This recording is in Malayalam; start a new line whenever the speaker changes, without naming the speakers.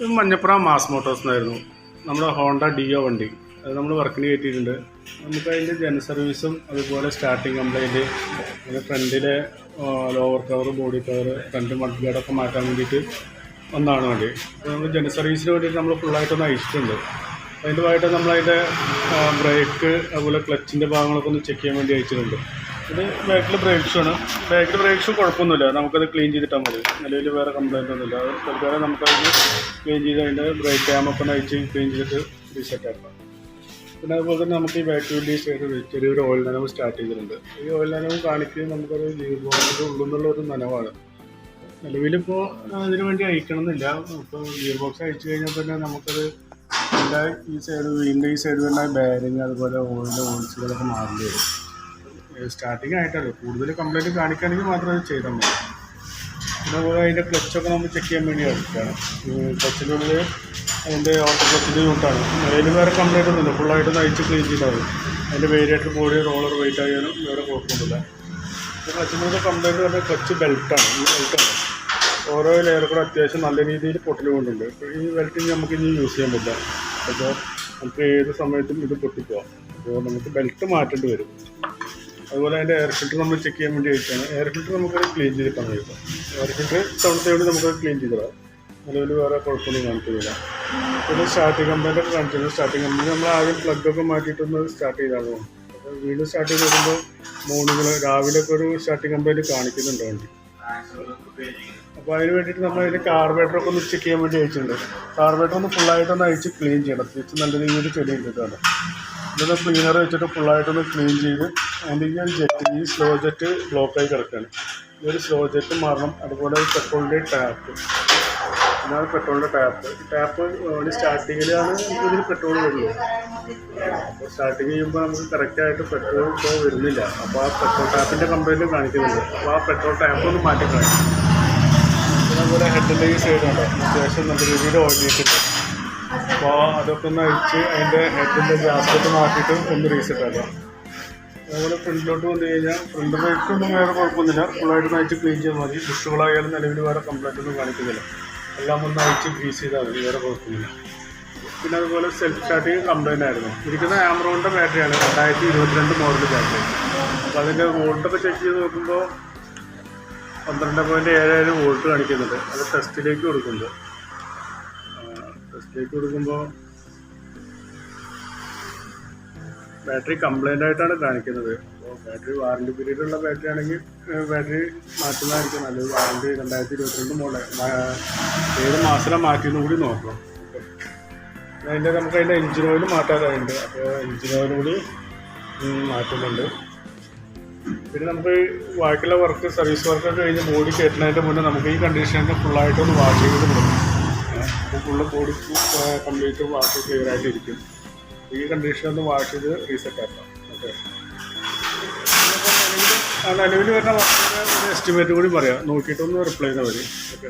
മഞ്ഞപ്പുറ മാസ് മോട്ടോഴ്സ് എന്നായിരുന്നു. നമ്മുടെ ഹോണ്ട ഡിയോ വണ്ടി. അത് നമ്മൾ വർക്കിന് കയറ്റിയിട്ടുണ്ട്. നമുക്ക് അതിന്റെ ജന സർവീസും അതുപോലെ സ്റ്റാർട്ടിങ് കംപ്ലൈന്റ് അതിന്റെ ഫ്രണ്ടിലെ lower cover body cover front mud ഗാർഡൊക്കെ മാറ്റാൻ വേണ്ടിയിട്ട് ഒന്നാണ് വണ്ടി. അപ്പോൾ നമ്മൾ ജന സർവീസിന് വേണ്ടിയിട്ട് നമ്മൾ ഫുള്ളായിട്ടൊന്ന് അയച്ചിട്ടുണ്ട്. അതിന്റെ ഭാഗമായിട്ട് നമ്മളതിന്റെ ബ്രേക്ക് അതുപോലെ ക്ലച്ചിന്റെ ഭാഗങ്ങളൊക്കെ ഒന്ന് ചെക്ക് ചെയ്യാൻ വേണ്ടി അയച്ചിട്ടുണ്ട്. ഇത് ബാക്കിൽ ബ്രേക്ക് ഷൂ ആണ്. ബാക്കിൽ ബ്രേക്ക് ഷൂ കുഴപ്പമൊന്നുമില്ല. നമുക്കത് ക്ലീൻ ചെയ്തിട്ടാൽ മതി. നിലവിൽ വേറെ കംപ്ലൈന്റ് ഒന്നുമില്ല. അത് തൽക്കാലം നമുക്കത് ക്ലീൻ ചെയ്ത് അതിന്റെ ബ്രേക്ക് ക്യാമൊക്കെ അയച്ച് ക്ലീൻ ചെയ്തിട്ട് റീസെറ്റ് ആക്കാം. പിന്നെ അതുപോലെ തന്നെ നമുക്ക് ഈ ബാക്ക് വീലിൽ സൈഡ് ചെറിയൊരു ഓയിൽ നനവ് സ്റ്റാർട്ട് ചെയ്തിട്ടുണ്ട്. ഈ ഓയിൽ നനവ് കാണിക്കുകയും നമുക്കൊരു ലീവ് ബോക്സിന്റെ ഉള്ളിൽ ഒരു നനവാണ്. നിലവിലിപ്പോൾ അതിന് വേണ്ടി അയക്കണമെന്നില്ല ഇപ്പോൾ ഗിയർ ബോക്സ് അയച്ചു കഴിഞ്ഞാൽ തന്നെ നമുക്കത് എല്ലാ ഈ സൈഡ് വീടിന്റെ ഈ സൈഡ് തന്നെ ബാരിങ് അതുപോലെ ഓയിൽ ഓയിൽസുകളൊക്കെ മാറേണ്ടി വരും. സ്റ്റാർട്ടിങ് ആയിട്ടല്ലോ. കൂടുതൽ കംപ്ലൈന്റ് കാണിക്കുകയാണെങ്കിൽ മാത്രം അത് ചെയ്താൽ മതി. പിന്നെ അതുപോലെ അതിന്റെ ക്ലച്ചൊക്കെ നമ്മൾ ചെക്ക് ചെയ്യാൻ വേണ്ടി എടുക്കുകയാണ് ക്ലച്ചിന്റെ ഉള്ളിൽ അതിന്റെ ഓട്ടോ ക്ലച്ചിന്റെ യൂട്ടാണ് അതിൽ വേറെ കംപ്ലൈന്റ് ഒന്നുമില്ല ഫുള്ളായിട്ട് നയിച്ച് ക്ലീൻ ചെയ്താൽ മതി. അതിന്റെ വേരിയേറ്റർ ബോഡി റോളർ വെയിറ്റ് ആയാലും വേറെ കുഴപ്പമൊന്നുമില്ല. ക്ലച്ചിന്റെ കംപ്ലൈന്റ് പറഞ്ഞാൽ ക്ലച്ച് ബെൽറ്റാണ് ഈ ബെൽറ്റാണ് ഓരോ ലെയർ അത്യാവശ്യം നല്ല രീതിയിൽ പൊട്ടൽ കൊണ്ടുണ്ട്. ഈ ബെൽറ്റ് നമുക്ക് ഇനി യൂസ് ചെയ്യാൻ പറ്റില്ല. അപ്പോൾ നമുക്ക് ഏത് സമയത്തും ഇത് പൊട്ടിപ്പോവാം. അപ്പോൾ നമുക്ക് ബെൽറ്റ് മാറ്റേണ്ടി വരും. അതുപോലെ അതിന്റെ എയർ ഫിൽറ്റർ നമ്മൾ ചെക്ക് ചെയ്യാൻ വേണ്ടി വെച്ചാണ്. എയർ ഫിൽറ്റർ നമുക്ക് ക്ലീൻ ചെയ്തിട്ടാണ് കിട്ടും. എയർ ഫിൽറ്റർ തവണത്തോട് നമുക്ക് ക്ലീൻ ചെയ്തിടാം നിലവിൽ വേറെ കുഴപ്പമൊന്നും കാണിക്കുന്നില്ല. പിന്നെ സ്റ്റാർട്ടിങ് കമ്പനിയുടെ ഒക്കെ കാണിച്ചിരുന്നു സ്റ്റാർട്ടിങ് കമ്പനി നമ്മൾ ആദ്യം പ്ലഗൊക്കെ മാറ്റിയിട്ടൊന്ന് സ്റ്റാർട്ട് ചെയ്താണ് അപ്പോൾ വീണ്ടും സ്റ്റാർട്ട് ചെയ്ത് വരുമ്പോൾ മോർണിംഗ് രാവിലെ ഒക്കെ ഒരു സ്റ്റാർട്ടിങ് കമ്പനി കാണിക്കുന്നുണ്ട് വണ്ടി. അപ്പോൾ അതിന് വേണ്ടിയിട്ട് നമ്മൾ അതിന്റെ കാർബേറ്ററൊക്കെ ഒന്ന് ചെക്ക് ചെയ്യാൻ വേണ്ടി അയച്ചിട്ടുണ്ട് കാർബേറ്റർ ഒന്ന് ഫുള്ളായിട്ടൊന്ന് അയച്ച് ക്ലീൻ ചെയ്യണം. തിരിച്ച് നല്ല രീതിയിൽ ചെടി ഇട്ടിട്ടാണ് ഇതൊന്ന് ക്ലീനർ വെച്ചിട്ട് ഫുള്ളായിട്ടൊന്ന് ക്ലീൻ ചെയ്ത് അതിന്റെ ഈ ഒരു ജെറ്റ് ഈ സ്ലോ ജെറ്റ് ബ്ലോക്കായി കിടക്കുകയാണ് ഈ ഒരു സ്ലോ ജെറ്റ് മാറണം. അതുപോലെ പെട്രോളിന്റെ ടാപ്പ് ഇതാണ് പെട്രോളിന്റെ ടാപ്പ് ടാപ്പ് സ്റ്റാർട്ടിങ്ങിലാണ് ഇതിൽ പെട്രോൾ വരുന്നത്. സ്റ്റാർട്ടിങ് ചെയ്യുമ്പോൾ നമുക്ക് കറക്റ്റായിട്ട് പെട്രോൾ ഇപ്പോൾ വരുന്നില്ല. അപ്പോൾ ആ പെട്രോൾ ടാപ്പിന്റെ കംപ്ലൈന്റ് കാണിക്കുന്നുണ്ട്. അപ്പോൾ ആ പെട്രോൾ ടാപ്പ് ഒന്ന് മാറ്റി കാണിക്കും അതുപോലെ ഹെഡിന്റെ ഈ സൈഡ് ഉണ്ടോ അത്യാവശ്യം നല്ല രീതിയിൽ ഓയിലിട്ടുണ്ട് അപ്പോൾ അതൊക്കെ ഒന്ന് അഴിച്ച് അതിന്റെ ഹെഡിന്റെ ഗ്യാസ്കറ്റ് മാറ്റിയിട്ട് ഒന്ന് റീസെറ്റ് ആക്കാം അതുപോലെ ഫ്രണ്ടിലോട്ട് വന്നു കഴിഞ്ഞാൽ ഫ്രണ്ട് റേറ്റൊന്നും വേറെ കുഴപ്പമൊന്നുമില്ല. ഫുള്ളായിട്ട് ഒന്ന് അയച്ച് ക്ലീൻ ചെയ്താൽ മതി. ബുഷുകളായാലും നിലവിൽ വേറെ കംപ്ലൈന്റ് ഒന്നും കാണിക്കുന്നില്ല. എല്ലാം ഒന്ന് അയച്ച് ഗ്രീസ് ചെയ്താൽ മതി. വേറെ കുഴപ്പമില്ല പിന്നെ അതുപോലെ സെൽഫ് സ്റ്റാർട്ടിങ് കംപ്ലൈന്റ് ആയിരുന്നു. ഇരിക്കുന്ന ആമറോണിന്റെ ബാറ്ററിയാണ് രണ്ടായിരത്തി ഇരുപത്തിരണ്ട് മോഡൽ ബാറ്ററി അപ്പോൾ അതിന്റെ വോൾട്ടൊക്കെ ചെക്ക് ചെയ്ത് നോക്കുമ്പോൾ പന്ത്രണ്ട് പോയിന്റ് ഏഴ് ഏഴ് വോൾട്ട് കാണിക്കുന്നുണ്ട്. അത് ടെസ്റ്റിലേക്ക് കൊടുക്കുമ്പോൾ ടെസ്റ്റിലേക്ക് കൊടുക്കുമ്പോൾ ബാറ്ററി കംപ്ലൈന്റ് ആയിട്ടാണ് കാണിക്കുന്നത്. അപ്പോൾ ബാറ്ററി വാറണ്ടി പീരീഡ് ഉള്ള ബാറ്ററി ആണെങ്കിൽ ബാറ്ററി മാറ്റുന്നതായിരിക്കും. നല്ലത് വാറണ്ടി രണ്ടായിരത്തി ഇരുപത്തിരണ്ട് മോഡൽ ഏത് മാസത്തിലാണ് മാറ്റിയെന്ന് കൂടി നോക്കണം അതിന്റെ നമുക്ക് അതിന്റെ എഞ്ചിൻ ഓയിൽ മാറ്റാതായിട്ടുണ്ട് അപ്പോൾ എഞ്ചിൻ ഓയിൽ കൂടി മാറ്റുന്നുണ്ട്. പിന്നെ നമുക്ക് ബാക്കിയുള്ള വർക്ക് സർവീസ് വർക്കൊക്കെ കഴിഞ്ഞ് ബോഡി കയറ്റുന്നതിന്റെ മുന്നേ നമുക്ക് ഈ കണ്ടീഷനിൽ ഫുള്ളായിട്ടൊന്ന് വാഷ് ചെയ്ത് കൊടുക്കും. അപ്പോൾ full body complete wash clear ആയിട്ടിരിക്കും. ഈ കണ്ടീഷൻ ഒന്ന് വാഷ് ചെയ്ത് റീസെറ്റ് ആക്കാം. ഓക്കെ നിലവിൽ വരുന്ന വർക്കിന്റെ ഒരു എസ്റ്റിമേറ്റ് കൂടി പറയാം. നോക്കിയിട്ടൊന്ന് റിപ്ലൈ ചെയ്താൽ മതി. ഓക്കെ